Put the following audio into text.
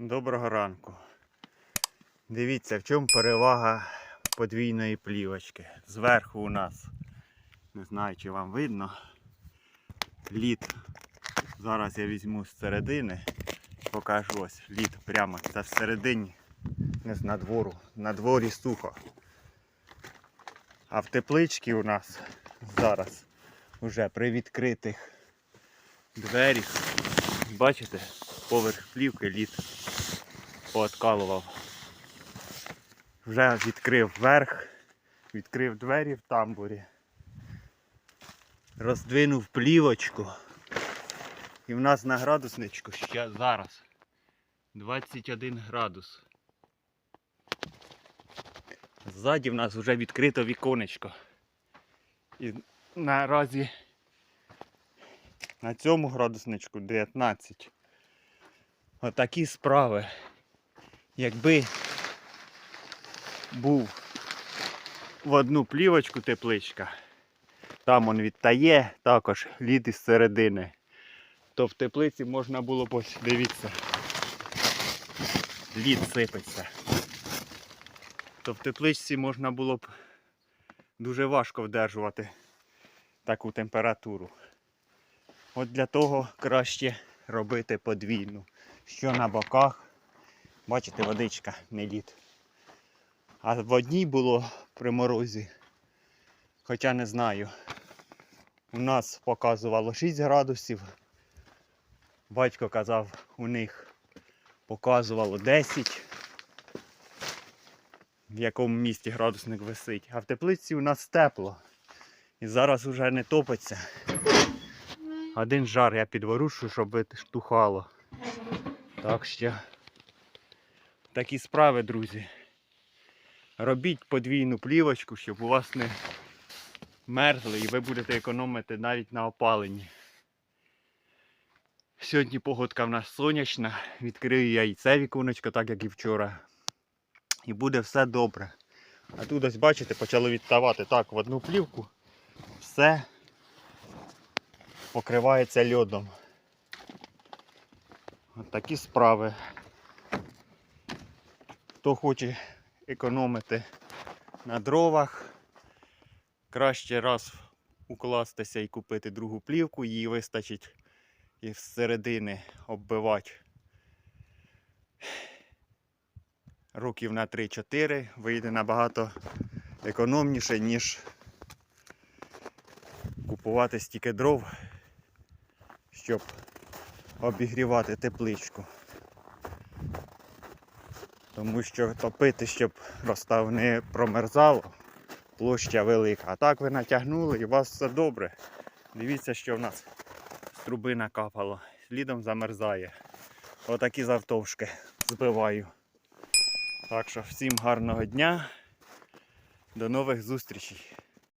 Доброго ранку. Дивіться, в чому перевага подвійної плівочки. Зверху у нас, не знаю, чи вам видно, лід. Зараз я візьму з середини, покажу ось лід прямо. Це всередині, не з надвору. На дворі сухо. А в тепличці у нас зараз вже при відкритих дверях, бачите, поверх плівки лід пооткалував. Вже відкрив верх, відкрив двері в тамбурі, роздвинув плівочку. І в нас на градусничку ще зараз 21 градус. Ззаді в нас вже відкрито віконечко. І наразі на цьому градусничку 19. Отакі справи. Якби був в одну плівочку тепличка, там он відтає також лід із середини, то в теплиці можна було б ось, дивіться, лід сипеться. То в тепличці можна було б дуже важко вдержувати таку температуру. От для того краще робити подвійну. Що на боках, бачите, водичка, не лід. А в одній було при морозі. Хоча не знаю. У нас показувало 6 градусів. Батько казав, у них показувало 10. В якому місті градусник висить. А в теплиці у нас тепло. І зараз уже не топиться. Один жар я підворушу, щоб штухало. Так що такі справи, друзі. Робіть подвійну плівочку, щоб у вас не мерзли і ви будете економити навіть на опаленні. Сьогодні погодка в нас сонячна. Відкрию я і це віконечко, так як і вчора. І буде все добре. А тут ось бачите, почало відставати так в одну плівку. Все покривається льодом. Такі справи. Хто хоче економити на дровах, краще раз укластися і купити другу плівку, її вистачить і зсередини оббивати років на 3-4, вийде набагато економніше, ніж купувати стільки дров, щоб обігрівати тепличку. Тому що топити, щоб розстав не промерзало, площа велика. А так ви натягнули і у вас все добре. Дивіться, що в нас з труби накапало. Слідом замерзає. Отакі завтовшки збиваю. Так що всім гарного дня. До нових зустрічей.